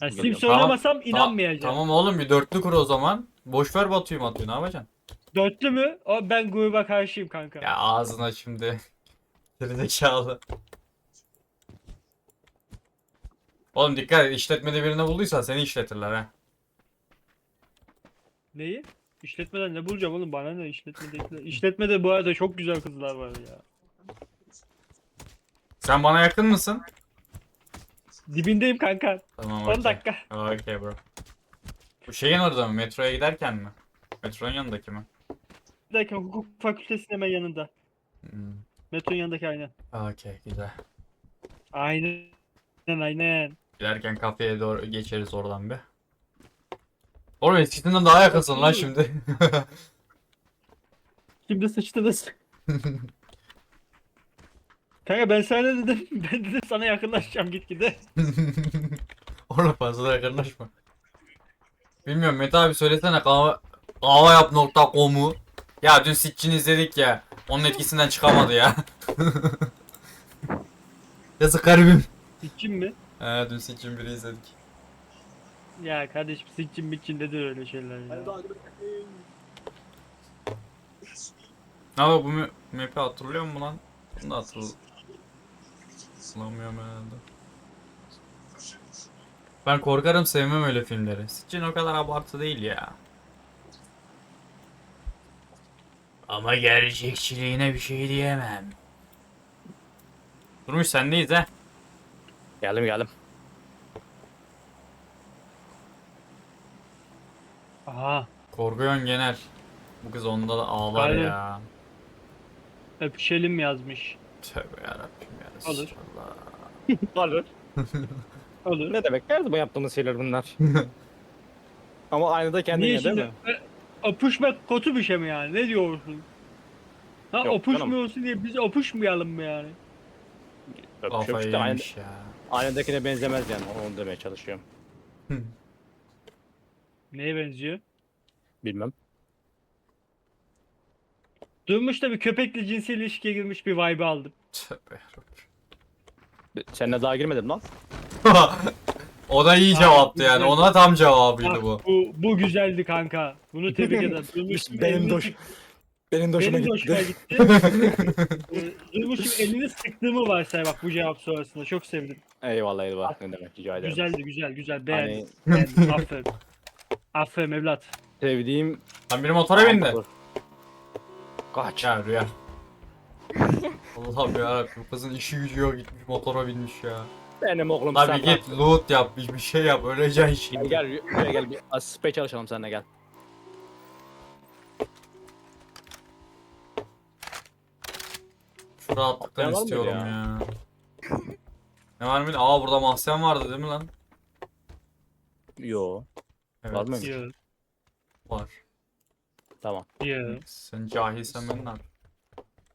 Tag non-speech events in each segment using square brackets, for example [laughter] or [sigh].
Yani Geliyorum. Sims oynamasam inanmayacağım. Tamam oğlum bir dörtlü kur o zaman. Boş ver Batu'yu Matu'yu ne yapacaksın? Dörtlü mü? O ben gruba karşıyım kanka. Ya ağzına şimdi. [laughs] Gerizekalı. Oğlum dikkat et işletmede birini bulduysan seni işletirler ha. Neyi? İşletmeden ne bulacağım oğlum bana ne işletmedekiler. İşletmede bu arada çok güzel kızlar var ya. Sen bana yakın mısın? Dibindeyim kanka. Tamam 10 okey. dakika. Okey bro. Bu şeyin orada mı? Metroya giderken mi? Metronun yanındaki mi? Bir dakika hukuk fakültesinin hemen yanında. Hmm. Metronun yanındaki aynen. Okey güzel. Aynen. Aynen. Giderken kafeye doğru geçeriz oradan bir. Oğlum eskisinden daha yakınsın lan şimdi. [laughs] Şimdi sıçtınız. [laughs] Kanka ben sana ne dedim? [laughs] Ben dedim sana yakınlaşacağım gitgide. [laughs] Oğlum fazla yakınlaşma. Bilmiyorum Mete abi söylesene kahve, kahveyap.com'u. Ya dün Sitchin izledik ya. Onun etkisinden çıkamadı ya. [laughs] Yazık garibim. Sikçin mi? He dün Sitchin 1'i izledik. Ya kardeşim sikçin mitçin dedi öyle şeyler ya. Ama bu ma- map'i hatırlıyor musun lan? Bunu da hatırlamıyorum herhalde. Ben korkarım sevmem öyle filmleri. Sitchin o kadar abartı değil ya. Ama gerçekçiliğine bir şey diyemem. Durmuş sendeyiz ha. Geldim geldim. Aha. Korkuyorsun genel. Bu kız onda da ağlar Aynen. ya. Öpüşelim yazmış. Tövbe yarabbim ya. Olur. Allah. [laughs] Olur. [laughs] Olur. Ne demek? Her zaman yaptığımız şeyler bunlar. [laughs] Ama aynada kendin Niye ya değil şimdi? mi? E, Öpüşmek kötü bir şey mi yani? Ne diyorsun? Ha Yok öpüşmüyorsun diye biz öpüşmeyelim mi yani? Öpüşüyorum Kafayı işte aynı, yemiş ya. aynadakine benzemez yani onu demeye çalışıyorum. Neye benziyor? Bilmem. Duymuş da bir köpekle cinsel ilişkiye girmiş bir vibe aldım. Tövbe yarabbim. Seninle daha girmedim lan. [laughs] o da iyi cevaptı yani. Ona tam cevabıydı bu. Bak, bu, bu güzeldi kanka. Bunu tebrik [laughs] ederim. Duymuş benim elini sık- Benim de hoşuma Benim de gitti. hoşuma gitti. [laughs] Ee, elini sıktığımı varsay bak bu cevap sonrasında. Çok sevdim. Eyvallah eyvallah ne demek rica ederim. Güzeldi güzel güzel. Beğendim. Hani beğendim. Aferin. Aferin evlat. sevdiğim... Lan biri motora bindi. Kaç. Ya Rüya. Allah'ım yarabbim bu kızın işi gücü yok gitmiş motora binmiş ya. Benim oğlum sen bir git loot yap bir bir şey yap öleceksin Gel şimdi. gel buraya gel bir asispe çalışalım seninle gel. Şu rahatlıktan Mahzen var mıydı istiyorum ya? ya. Ne var mıydı? Aa burada mahzen vardı değil mi lan? Yo Evet. Var mıymış? Yo, Var. tamam. yo. Sen cahilsen ben ne yapayım?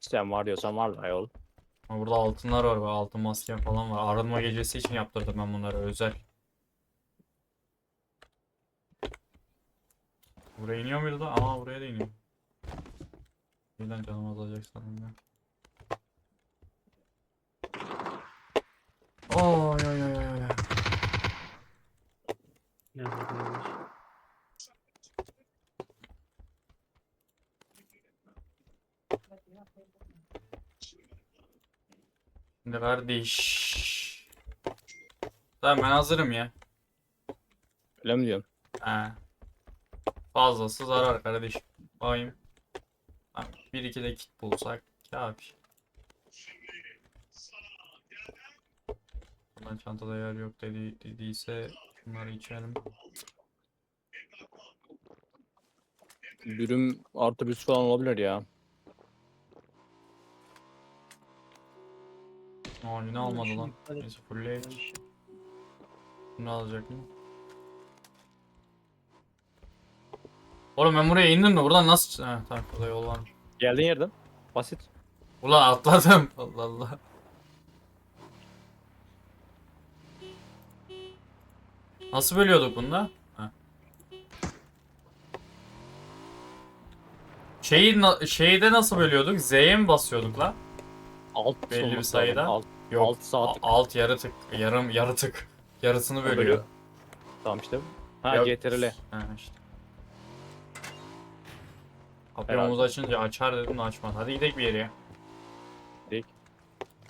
Sen var diyorsan var da yol. Ama burada altınlar var bak altın maskem falan var. Arınma gecesi için yaptırdım ben bunları özel. Buraya iniyor muydu da? Aa buraya da iniyor. Birden canım azalacak sanırım ya. Oy oy oy oy oy. Ne yapayım? Şimdi kardeş. Tamam ben hazırım ya. Öyle mi diyorsun? He. Fazlası zarar kardeşim. Tamam, bir iki de kit bulsak kafi. Buradan çantada yer yok dedi, dediyse şunları içelim. Dürüm artı bir falan olabilir ya. Aa yine almadı lan. Neyse fullleyek. Bunu alacak mı? Oğlum ben buraya indim de buradan nasıl... He tamam burada yol var. Geldiğin yerden. Basit. Ulan atladım. [laughs] Allah Allah. Nasıl bölüyorduk bunda? Şeyi şeyde nasıl bölüyorduk? Z'ye mi basıyorduk la? Alt Belli bir sayıda. Alt, Yok. alt saat. a- alt yarı tık. Yarım yarı tık. Yarısını bölüyor. Tamam işte. Ha Ya- CTRL. Ha işte. Kapıyı omuz açınca açar dedim de açmadı. Hadi gidelim bir yere ya. Gidelim.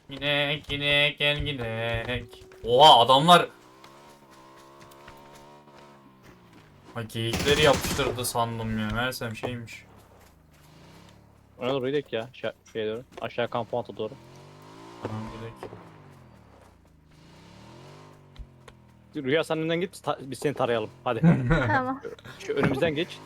Ginek ginek gel ginek. Oha adamlar Ha geyikleri yapıştırdı sandım ya. Meğersem şeymiş. Ona doğru gidelim ya. Şa şeye doğru. Aşağı kampanta doğru. Tamam gidelim. Rüya sen önden git biz, ta- biz seni tarayalım. Hadi. [laughs] Tamam. Şu önümüzden geç.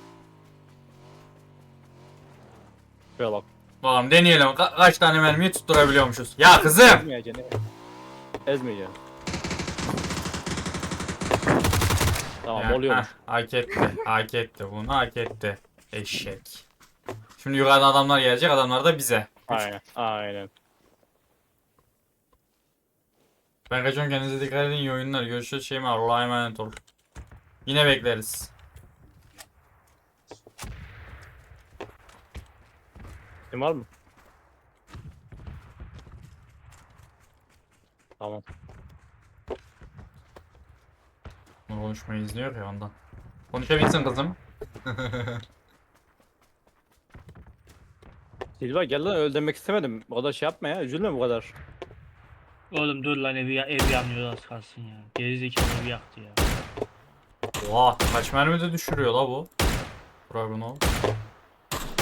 Şöyle bak. Bakalım deneyelim. Ka- kaç tane mermiyi tutturabiliyormuşuz. Ya kızım. Ezmeyeceksin. Ezmeyeceksin. Tamam Ya, oluyormuş. heh, hak etti. Hak etti. Bunu hak etti. Eşek. Şimdi yukarıdan adamlar gelecek. Adamlar da bize. Aynen. Aynen. Ben kaçıyorum kendinize dikkat edin iyi oyunlar. Görüşürüz şeyime Allah'a emanet ol. Yine bekleriz. Kim var mı? Tamam. Konuşmayı izliyor ya ondan. Konuşabilsin kızım. [laughs] Silva gel lan öl demek istemedim. Bu kadar şey yapma ya. Üzülme bu kadar. Oğlum dur lan evi, ev yanmıyor az kalsın ya. Gerizekalı evi yaktı ya. Oha kaç mermi de düşürüyor la bu. Dragunov.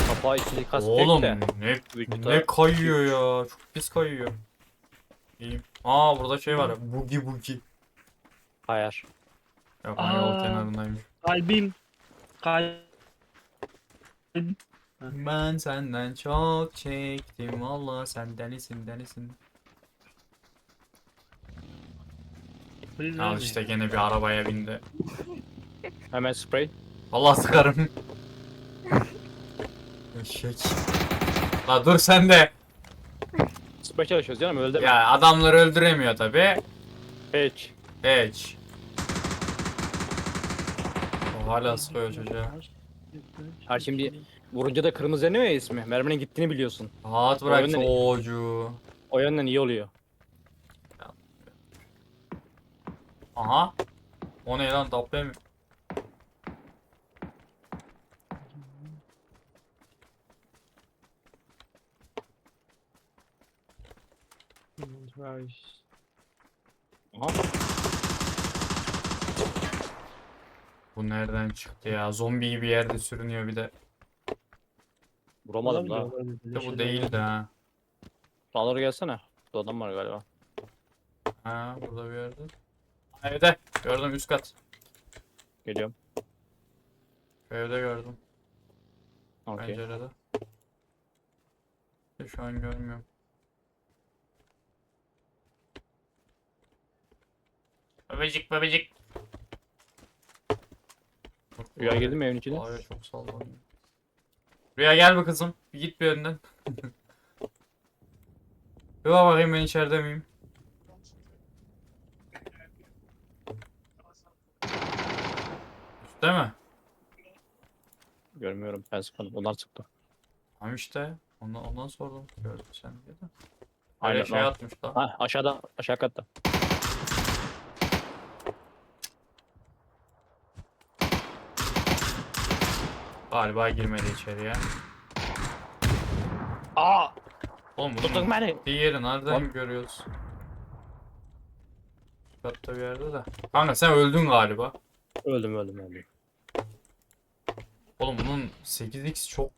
Kapağı ikili kas Oğlum de. ne, ne kayıyor ya. Çok pis kayıyor. İyiyim. Aa burada şey var ya. Bugi bugi. Hayır. Yok ben yol kenarındayım. Kalbim. Kalbim. Ben senden çok çektim valla sen delisin delisin. Al işte gene bir arabaya bindi. [laughs] Hemen sprey. Allah sıkarım. [laughs] Eşek. La dur sen de. Sprey çalışıyoruz canım öl deme. Ya adamları öldüremiyor tabi. Hiç. Hiç. O hala sıkıyor çocuğa. Her şimdi vurunca da kırmızı yanıyor ya ismi. Merminin gittiğini biliyorsun. Rahat bırak Oyunun- çocuğu. O yönden iyi oluyor. Aha. O ne lan dabbe mi? Aha. Bu nereden çıktı ya? Zombi gibi yerde sürünüyor bir de. Vuramadım da. De bu değildi ha. Sağlara gelsene. Bu adam var galiba. Ha burada bir yerde. Ha, Evde. Gördüm üst kat. Geliyorum. Evde gördüm. Okey. Pencerede. De Şu an görmüyorum. Bebecik bebecik. Rüya girdi mi evin içine? Ay çok sallanıyor. Rüya gel be kızım. Bir git bir önden. [laughs] bir bak bakayım ben içeride miyim? Üstte mi? Görmüyorum. Ben sıkmadım. Onlar sıktı. Tamam işte. Ondan, ondan sordum. Gördüm sen diye de. Aynen, Aynen şey atmış da. Ha aşağıda. Aşağı katta. Galiba girmedi içeriye. Aa! Oğlum bunun beni. diğeri nereden Lan. görüyoruz? Katta bir yerde de. Kanka sen öldün galiba. Öldüm öldüm öldüm. Oğlum bunun 8x çok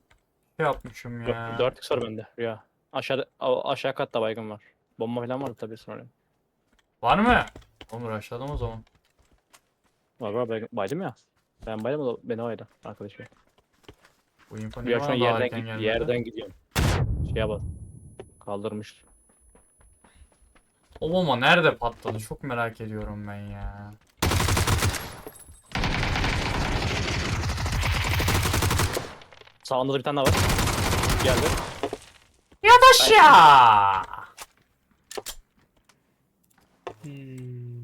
şey yapmışım ya. 4 x var bende. Rüya. Aşağıda a- aşağı katta baygın var. Bomba falan vardı tabii sonra. Var mı? Oğlum aşağıda o zaman? Var var baygın. Baydım ya. Ben baydım o da beni baydı arkadaşım. Bu info niye Rüya şu an bana daha yerden, erken gid- gelmedi? yerden gidiyorum. Şeye bak. Kaldırmış. O bomba nerede patladı? Çok merak ediyorum ben ya. Sağında da bir tane daha var. Geldi. Yat aşağı. Hmm.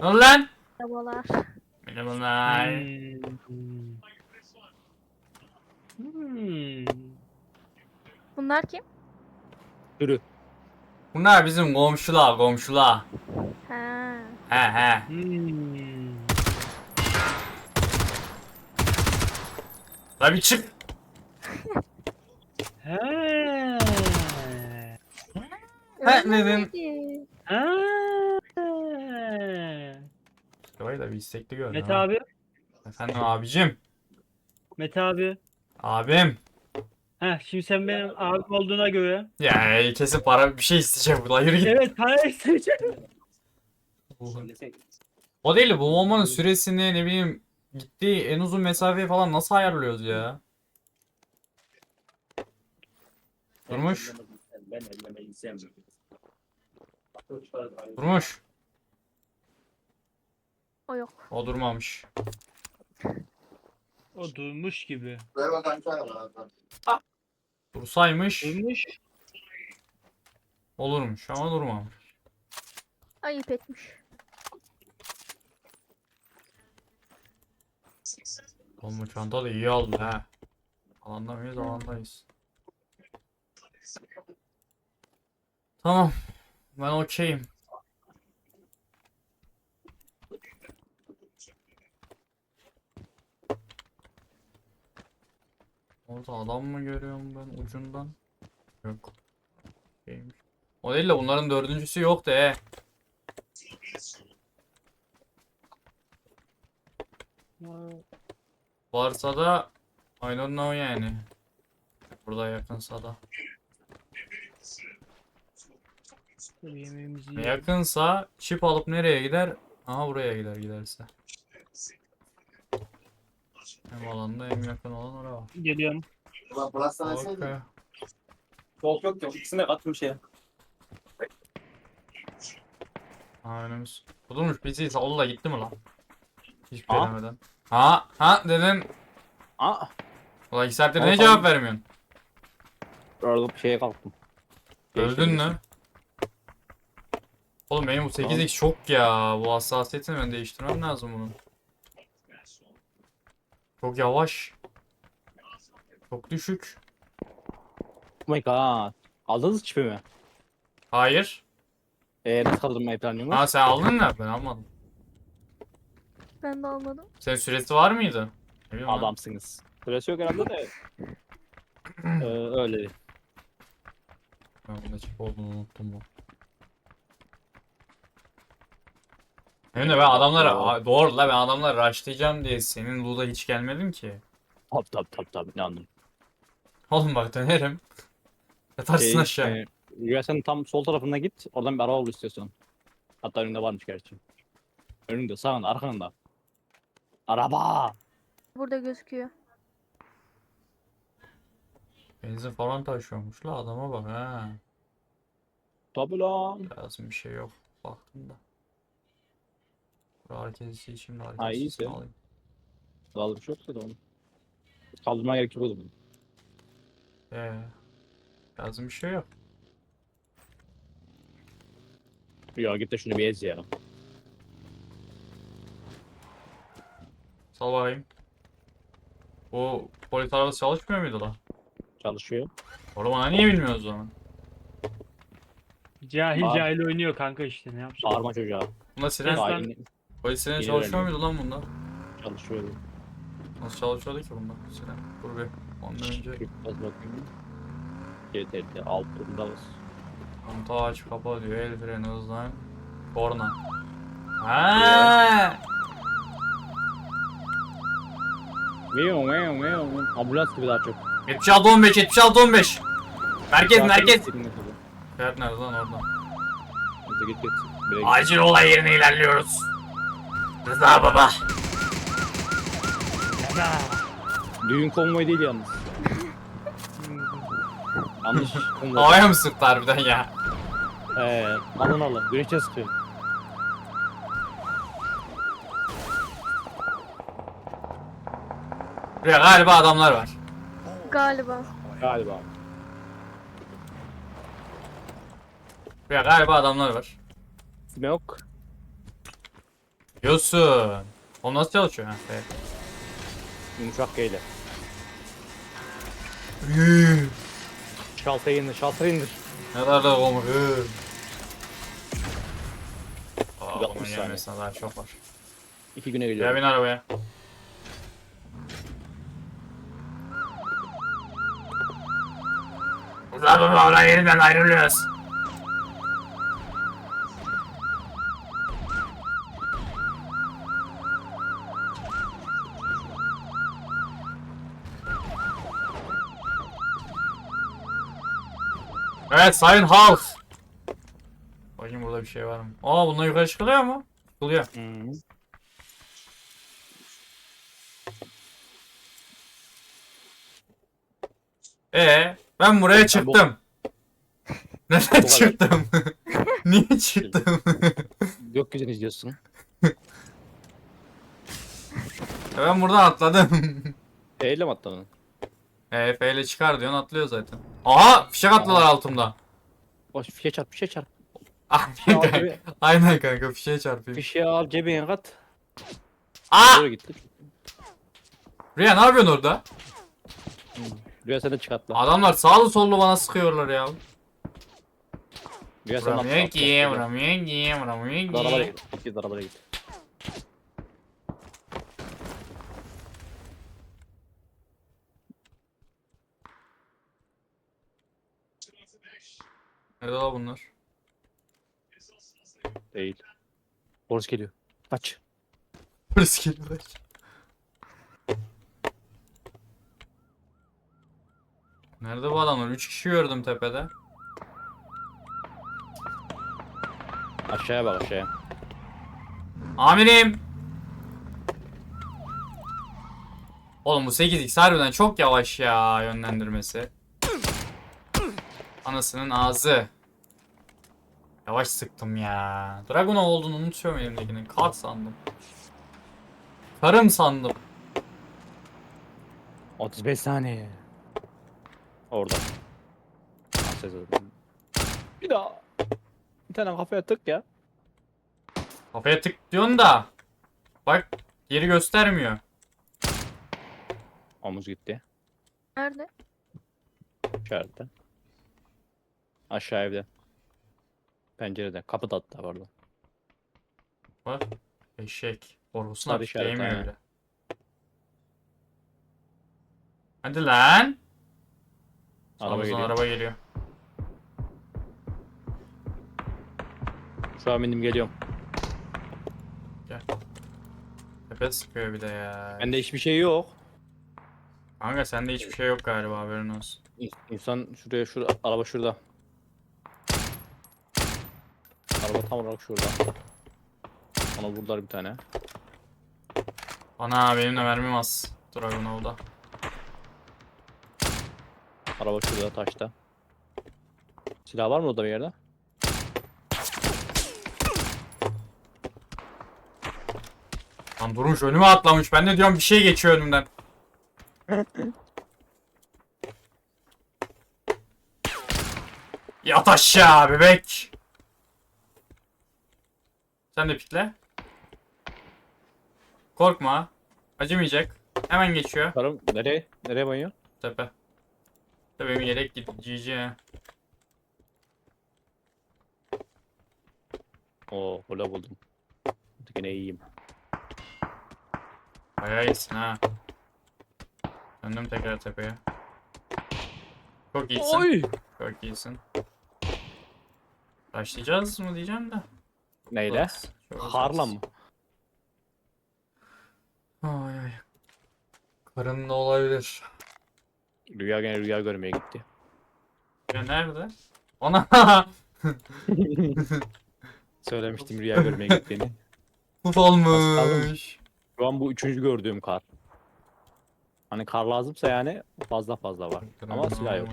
Ne oldu lan? Merhabalar. Merhabalar. Hmm. Hmm. Bunlar kim? Sürü. Bunlar bizim komşular komşular. Ha. He he. Hmm. La bir çık. [laughs] He. He dedim. Ha. Vay da bir istekli gördüm. Mete abi. Efendim abicim. Mete abi. Abim. Heh şimdi sen benim abim olduğuna göre. Ya kesin para bir şey isteyecek bu. la Yürü git. Evet para isteyeceğim. O değil de bu bombanın süresini ne bileyim gittiği en uzun mesafeyi falan nasıl ayarlıyoruz ya? Durmuş. Durmuş. O yok. O durmamış. O durmuş gibi. Dursaymış Durmuş. olurmuş ama durmamış. Ayıp etmiş. Oğlum bu çanta da iyi oldu ha. Alanda mıyız? Alandayız. Tamam. Ben okeyim. Orada adam mı görüyorum ben ucundan? Yok. Şeymiş. O değil de bunların dördüncüsü yok da he. Varsa da I don't know yani. Burada yakınsa da. Yemeğimizi. Yakınsa çip alıp nereye gider? Aha buraya gider giderse. Hem alanda hem yakın olan oraya var. Geliyorum. Okey. Yok yok yok. İkisini de kattım şeye. Ha önümüz. Budurmuş bizi salla gitti mi lan? Hiç Ha? demeden. Ha ha dedin. Aa. Ulan iki saattir Ama tamam. cevap vermiyorsun? Orada bir şeye kalktım. Öldün mü? Oğlum benim bu 8x çok ya. Bu hassasiyetini ben değiştirmem lazım bunun. Çok yavaş. Çok düşük. Oh my god. Aldınız çipi mi? Hayır. Eee nasıl kaldırmayı planlıyorsunuz? Ha sen aldın mı? Ben almadım. Ben de almadım. Senin süresi var mıydı? Ne bileyim lan. Adamsınız. Süresi yok herhalde de. [clears throat] ee, öyle. Ben bunda çip olduğunu unuttum bu. Hem de ben adamlara Aa, doğru la ben adamları rushlayacağım diye senin loot'a hiç gelmedim ki. Tabi tabi tabi ne anladım. Oğlum bak dönerim. Yatarsın Şey, aşağı. e, Rüyasanın tam sol tarafına git. Oradan bir araba bul istiyorsan. Hatta önünde varmış gerçi. Önünde, sağında, arkanda. Araba! Burada gözüküyor. Benzin falan taşıyormuş la adama bak ha. Tabi lan. Lazım bir şey yok. Baktım da. Bura herkes için de Ha, iyiyse. alayım. Daha da bir şey yoksa da onu. Kaldırmaya gerek yok o zaman. Ee, lazım bir şey yok. Ya git de şunu bir ez ya. Sal bakayım. Bu polis arabası çalışmıyor muydu la? Çalışıyor. Oğlum bana niye bilmiyoruz o zaman? Cahil Abi. cahil oynuyor kanka işte ne yapsın. Bağırma çocuğa. Bunda siren. Hain polis siren İyi çalışmıyor öğrendim. muydu lan bunda? çalışıyor. Nasıl çalışıyordu ki bunda siren? Dur bir. Ondan önce Az bakayım. GTT altında bas. kontağı aç kapa diyor. El freni hızlan. Korna. Ha. Meow meow meow. Ambulans gibi daha çok. 76 15 76 15. Merkez Zaten merkez. istediğin gibi. Fiyat nerede lan orada? Hadi git git. Acil olay yerine ilerliyoruz. Rıza baba. Düğün konvoyu değil yalnız. Yanlış konvoy. Havaya mı sıktı harbiden ya? Eee alın alın. Güneşe sıkıyor. Buraya galiba adamlar var. Galiba. Galiba. Buraya galiba adamlar var. Smoke. Diyorsun. O nasıl çalışıyor? Ha, evet. Yumuşak geyle. Şalta indir, şalta indir. Ne kadar da olmuş. Aa, Yapmış bunun daha çok var. İki güne Gel geliyorum. bin arabaya. Uzatma oradan yerinden ayrılıyoruz. Evet sayın halk. Bakayım burada bir şey var mı? Aa bunlar yukarı çıkılıyor mu? Çıkılıyor. Hı. Ee, ben buraya çıktım. [laughs] Neden çıktım? [laughs] Niye çıktım? [laughs] Gökyüzünü izliyorsun. ben buradan atladım. Eyle mi atladın? Ee, F ile çıkar diyorsun atlıyor zaten. Aha fişek attılar altımda. Boş fişe çarp fişe çarp. [laughs] Ah, Fişe al, kanka. cebi, Aynen kanka fişeğe çarpayım. fişe al cebine kat. Aa! Doğru gitti. Rüya ne yapıyorsun orada? Rüya sen de. Adamlar sağlı sollu bana sıkıyorlar ya. Rüya sen de atla. Vuramıyor ki, atla. vuramıyor ki, vuramıyor Arabaya ki. git. Git arabaya git. Nerede la bunlar? Değil. Boris geliyor. Kaç. Polis geliyor. Nerede bu adamlar? 3 kişi gördüm tepede. Aşağıya bak aşağıya. Amirim. Oğlum bu 8x harbiden çok yavaş ya yönlendirmesi. Anasının ağzı. Yavaş sıktım ya. Dragon olduğunu unutuyorum elimdekinin. Kart sandım. Karım sandım. 35 saniye. Orada. Ha, ses aldım. Bir daha. Bir tane kafaya tık ya. Kafaya tık diyorsun da. Bak yeri göstermiyor. Omuz gitti. Nerede? İşarette. Aşağı evde. Pencerede. Kapı da hatta orada. Bak. Eşek. Korkusuna Sarı işaret, değmiyor aynen. öyle. Hadi lan. Araba Sağımızdan geliyor. araba geliyor. Şu an benim geliyorum. Tepe sıkıyor bir de ya. Bende hiçbir şey yok. Kanka sende hiçbir şey yok galiba haberin olsun. İn- İnsan şuraya şurada. Araba şurada. Araba tam olarak şurada. Ona vurdular bir tane. Ana benim de mermim az. Dragunov'da. Araba şurada taşta. Silah var mı orada bir yerde? Lan durmuş önüme atlamış. Ben de diyorum bir şey geçiyor önümden. [laughs] Yat aşağı bebek. Sen de pikle. Korkma. Acımayacak. Hemen geçiyor. Karım nereye? Nereye bayıyor? Tepe. Tabii benim yelek GG. Oo, hola buldum. Yine iyiyim. Bayağı iyisin ha. Döndüm tekrar tepeye. Çok iyisin. Çok iyisin. Başlayacağız mı diyeceğim de. Neyle? Karla mı? Ay ay. Karınla olabilir. Rüya gene rüya görmeye gitti. Ya nerede? Ona [laughs] Söylemiştim rüya görmeye gittiğini. [laughs] Uf kaldım. olmuş. Şu an bu üçüncü gördüğüm kar. Hani kar lazımsa yani fazla fazla var. Ama silah yok.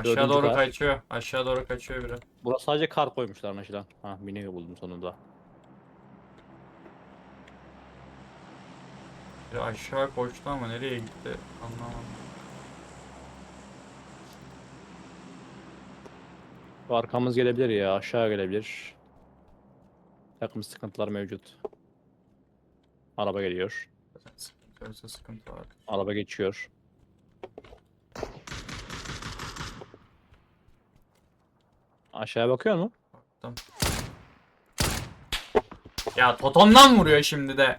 Aşağı Dördüncü doğru kar. kaçıyor. Aşağı doğru kaçıyor biri. Burası sadece kar koymuşlar anlaşılan. Ha mini buldum sonunda. Biri aşağı koştu ama nereye gitti anlamadım. Bu arkamız gelebilir ya aşağı gelebilir. Takım sıkıntılar mevcut. Araba geliyor. Zaten sıkıntı sıkıntı var. Araba geçiyor. Aşağıya bakıyor mu? Baktım. Ya totomdan vuruyor şimdi de.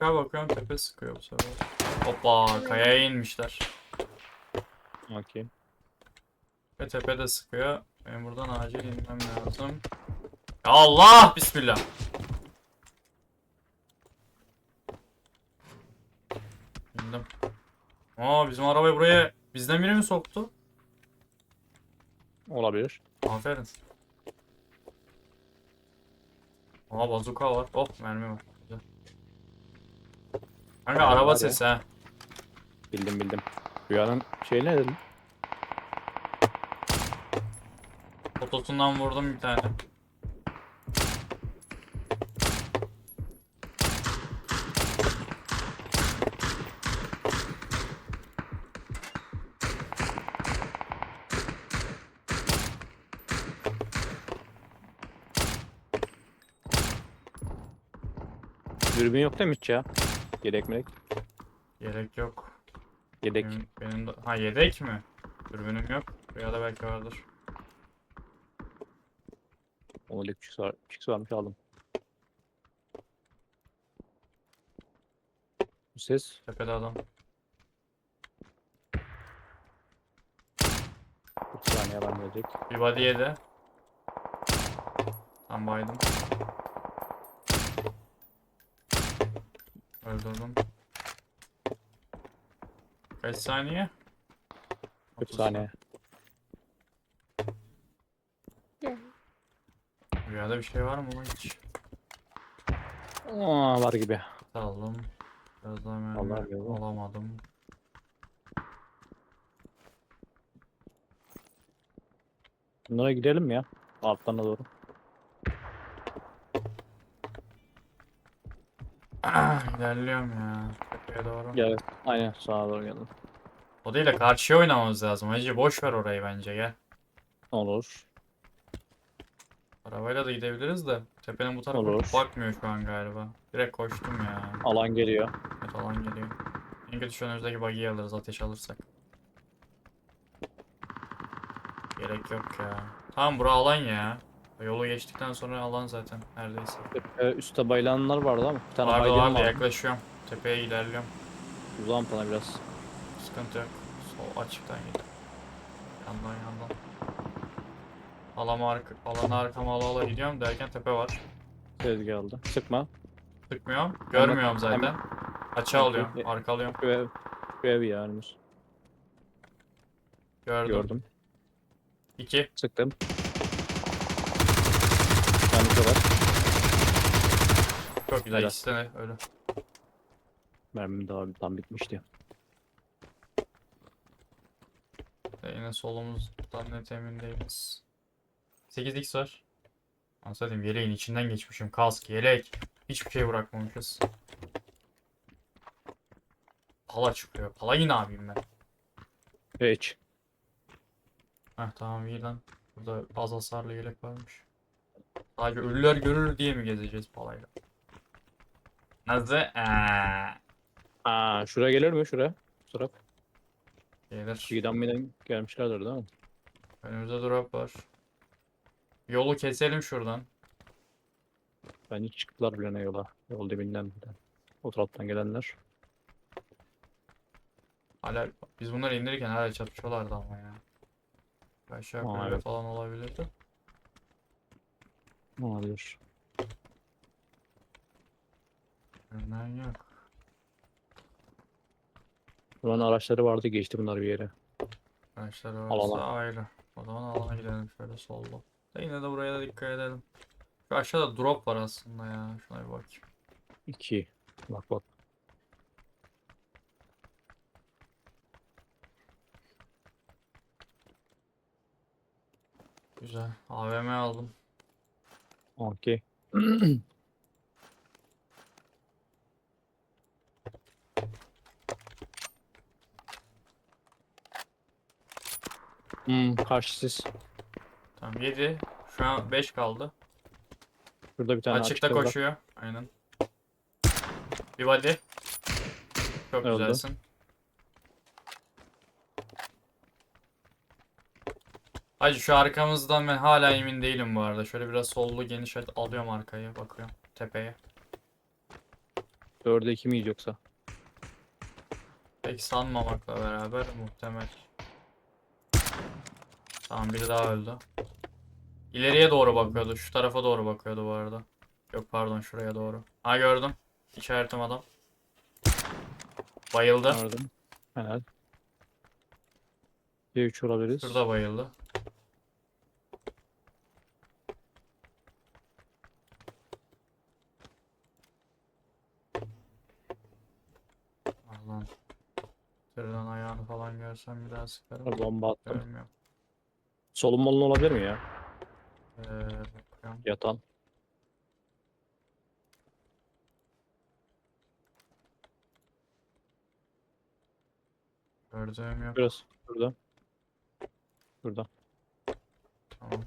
Aşağı bakıyorum tepe sıkıyor bu sefer. Hoppa kayaya inmişler. Okey. Ve tepe de sıkıyor. Benim buradan acil inmem lazım. Ya Allah bismillah. İndim. Aa bizim arabayı buraya bizden biri mi soktu? Olabilir. Aferin. Aa bazuka var. Oh mermi var. Güzel. Kanka Var araba sesi ha. Bildim bildim. Rüyanın şeyi ne dedim? Fotosundan vurdum bir tane. Dürbün yok değil mi hiç ya? Yedek melek. Gerek yok. Yedek. Benim, benim de... Ha yedek mi? Dürbünüm yok. Ya da belki vardır. Onun ilk çıksı, var, çıksı varmış aldım. Bu ses Tepede adam. 40 saniye ben gelecek. Bir body yedi. Tam baydım. Öldürdüm. Kaç saniye? 40 30 saniye. Gel. Rüyada bir şey var mı lan hiç? Aa, var gibi. Aldım. Biraz daha mermi Allah. alamadım. Bunlara gidelim mi ya? Altlarına doğru. İlerliyorum ya. Tepeye doğru. Gel. Aynen sağa doğru geldim. O değil de karşıya oynamamız lazım. Hacı boş ver orayı bence gel. Olur. Arabayla da gidebiliriz de. Tepenin bu tarafı Olur. bakmıyor şu an galiba. Direkt koştum ya. Alan geliyor. Evet alan geliyor. En kötü şu önümüzdeki buggy'i alırız ateş alırsak. Gerek yok ya. Tamam bura alan ya. Yolu geçtikten sonra alan zaten neredeyse. Ee, üstte bayılanlar vardı ama bir tane vardı var. yaklaşıyorum. Tepeye ilerliyorum. Uzağım sana biraz. Sıkıntı yok. Sol açıktan git. Yandan yandan. Alama arka, alana arkama ala ala gidiyorum derken tepe var. Sezgi aldı. Sıkma. Sıkmıyorum. Görmüyorum zaten. Açı alıyorum. E- Arkalıyorum. Şu ev, şu ev ya önümüz. Gördüm. Gördüm. İki. Sıktım. Kadar. Çok güzel. İkisi de öyle. Mermim daha tam bitmişti. E, Yine solumuzdan net emin değiliz. 8x var. Anlatayım yeleğin içinden geçmişim. Kask, yelek. Hiçbir şey bırakmamışız. Pala çıkıyor. Palayı ne yapayım ben? Hiç. Heh tamam iyi lan. Burada az hasarlı yelek varmış. Sadece ölüler görür diye mi gezeceğiz palayla? Nasıl? Eee. Aa, şuraya gelir mi? Bu taraf. Gelir. Giden miden gelmişlerdir değil mi? Önümüzde drop var. Yolu keselim şuradan. Bence çıktılar bile ne yola. Yol dibinden bile. O taraftan gelenler. Hala biz bunları indirirken hala çatışıyorlardı ama ya. Aşağı Aa, yukarı evet. falan olabilirdi. Olabilir. Görünen yok. Buranın araçları vardı geçti bunlar bir yere. Arkadaşlar orası Alana. ayrı. O zaman alana gidelim şöyle solda. Da yine de buraya da dikkat edelim. Şu aşağıda drop var aslında ya. Şuna bir bakayım. 2. Bak bak. Güzel. AVM aldım. Okey. [clears throat] hmm, karşı siz. Tamam 7. Şu an 5 kaldı. Şurada bir tane Açıkta koşuyor. Aynen. Bir body. Çok Öldü. güzelsin. Hacı şu arkamızdan ben hala emin değilim bu arada. Şöyle biraz sollu geniş açı- alıyorum arkaya bakıyorum tepeye. Dörde iki miyiz yoksa? Pek sanmamakla beraber muhtemel. Tamam biri daha öldü. İleriye doğru bakıyordu. Şu tarafa doğru bakıyordu bu arada. Yok pardon şuraya doğru. Ha gördüm. İşaretim adam. Bayıldı. Gördüm. Helal. Bir üç olabiliriz. Şurada bayıldı. Allah'ım. Tırdan görsem bir daha sıkarım. Bomba attım. Görmüyorum. Solun molun olabilir mi ya? Ee, bakıyorum. Yatan. Gördüğüm yok. Biraz. Burada. Burada. Tamam.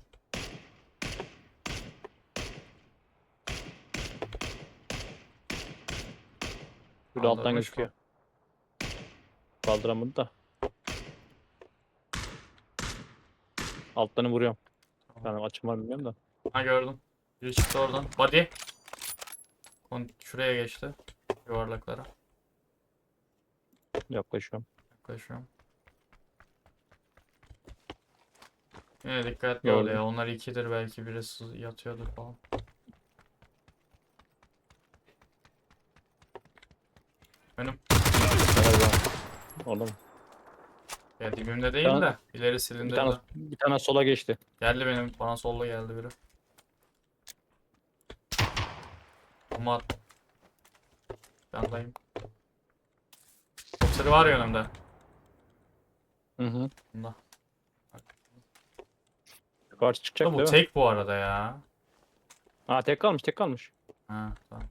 Burada alttan Kaldırmış gözüküyor. Kaldıramadı da. Alttanı vuruyorum. Yani açım var bilmiyorum da. Ha gördüm. Biri çıktı oradan. Body. Kon şuraya geçti. Yuvarlaklara. Yaklaşıyorum. Yaklaşıyorum. Yine dikkatli ol Gördüm. ya. Onlar ikidir belki birisi yatıyordur falan. Benim Merhaba. Oğlum. Ya dibimde değil Tamam. de ileri Bir silindirde. tane, bir tane sola geçti. Geldi benim bana solda geldi biri. Ama. Yandayım. Kopseri var ya önümde. Hı hı. Bunda. Yukarı çıkacak bu değil mi? tek bu arada ya. Ha tek kalmış tek kalmış. Ha tamam.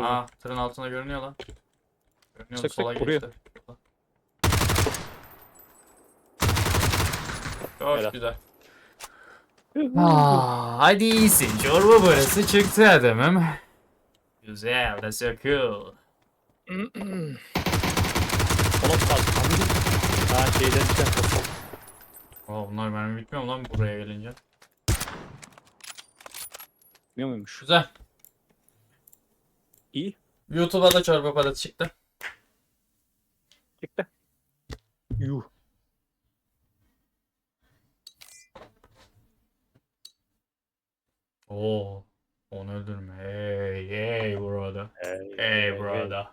Aa tırın altında görünüyor lan. Görünüyor Sık sola vuruyor. geçti. Helal. güzel. Aa, hadi iyisin. Çorba burası çıktı adamım. Güzel, that's so cool. Ona kaldı. Ha şeyden çıkan kapı. Oh, bunlar mermi bitmiyor mu lan buraya gelince? Bilmiyor muymuş? Güzel. İyi. YouTube'a da çorba parası çıktı. Çıktı. Yuh. Oo. Onu öldürme. Hey, hey brother. Hey brother.